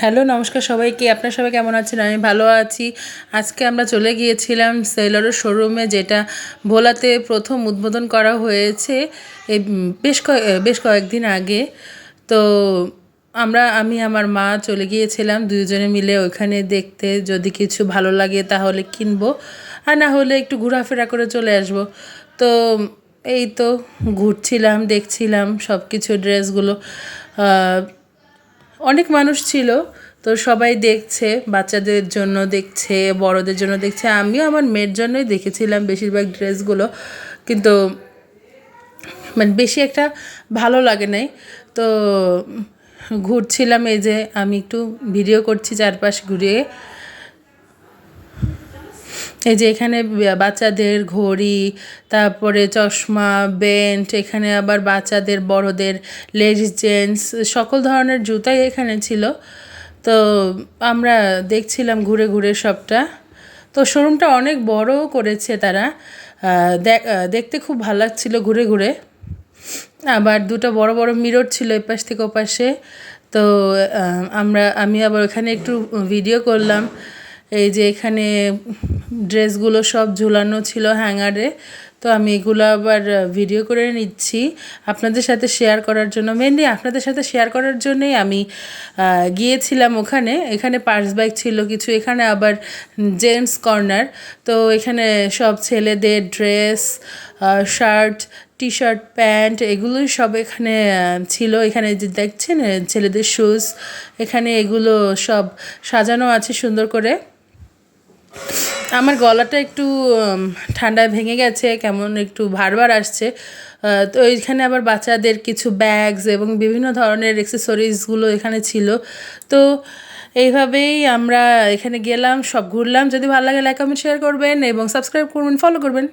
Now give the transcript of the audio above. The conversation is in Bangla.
হ্যালো, নমস্কার সবাইকে। আপনার সবাই কেমন আছেন? আমি ভালো আছি। আজকে আমরা চলে গিয়েছিলাম সেলারের শোরুমে যেটা ভোলাতে প্রথম উদ্বোধন করা হয়েছে বেশ কয়েক বেশ কয়েকদিন আগে। তো আমরা, আমি, আমার মা চলে গিয়েছিলাম দুজনে মিলে ওইখানে দেখতে। যদি কিছু ভালো লাগে তাহলে কিনবো, আর না হলে একটু ঘোরাফেরা করে চলে আসব। তো এই তো ঘুরছিলাম, দেখছিলাম সব কিছু ড্রেসগুলো অনেক মানুষ ছিল, তো সবাই দেখছে, বাচ্চাদের জন্য দেখছে, বড়দের জন্য দেখছে। আমিও আমার মেয়ের জন্যই দেখেছিলাম বেশিরভাগ ড্রেসগুলো, কিন্তু মানে বেশি একটা ভালো লাগে নাই। তো ঘুরছিলাম এই যে আমি একটু ভিডিও করছি চারপাশ ঘুরিয়ে। এই যে এখানে বাচ্চাদের ঘড়ি, তারপরে চশমা বেল্ট এখানে আবার বাচ্চাদের, বড়দের লেডিস জেন্টস, সকল ধরনের জুতাই এখানে ছিল। তো আমরা দেখছিলাম ঘুরে ঘুরে সবটা। তো শোরুমটা অনেক বড় করেছে তারা। দেখ- দেখতে খুব ভালো লাগছিল ঘুরে ঘুরে। আবার দুটো বড় বড় মিরর ছিল এপাশ থেকে ওপাশে। তো আমরা, আমি আবার ওখানে একটু ভিডিও করলাম। এই যে এখানে ড্রেসগুলো সব ঝুলানো ছিল হ্যাঙ্গারে। তো আমি এগুলো আবার ভিডিও করে নিচ্ছি। আপনাদের সাথে শেয়ার করার জন্য মেনলি আপনাদের সাথে শেয়ার করার জন্যই আমি গিয়েছিলাম ওখানে। এখানে পার্স বাইক ছিল কিছু, এখানে আবার জেন্টস কর্নার তো এখানে সব ছেলেদের dress shirt T shirt pant এগুলোই সব এখানে ছিল। এখানে যে দেখছেন ছেলেদের শুজ এখানে এগুলো সব সাজানো আছে সুন্দর করে। আমার গলাটা একটু ঠান্ডায় ভেঙে গেছে, কেমন একটু ভারবার আসছে। তো এইখানে আবার বাচ্চাদের কিছু ব্যাগস এবং বিভিন্ন ধরনের অ্যাক্সেসরিজগুলো এখানে ছিল। তো এইভাবেই আমরা এখানে গেলাম, সব ঘুরলাম। যদি ভালো লাগে লাইক কমেন্ট শেয়ার করবেন এবং সাবস্ক্রাইব করবেন ফলো করবেন।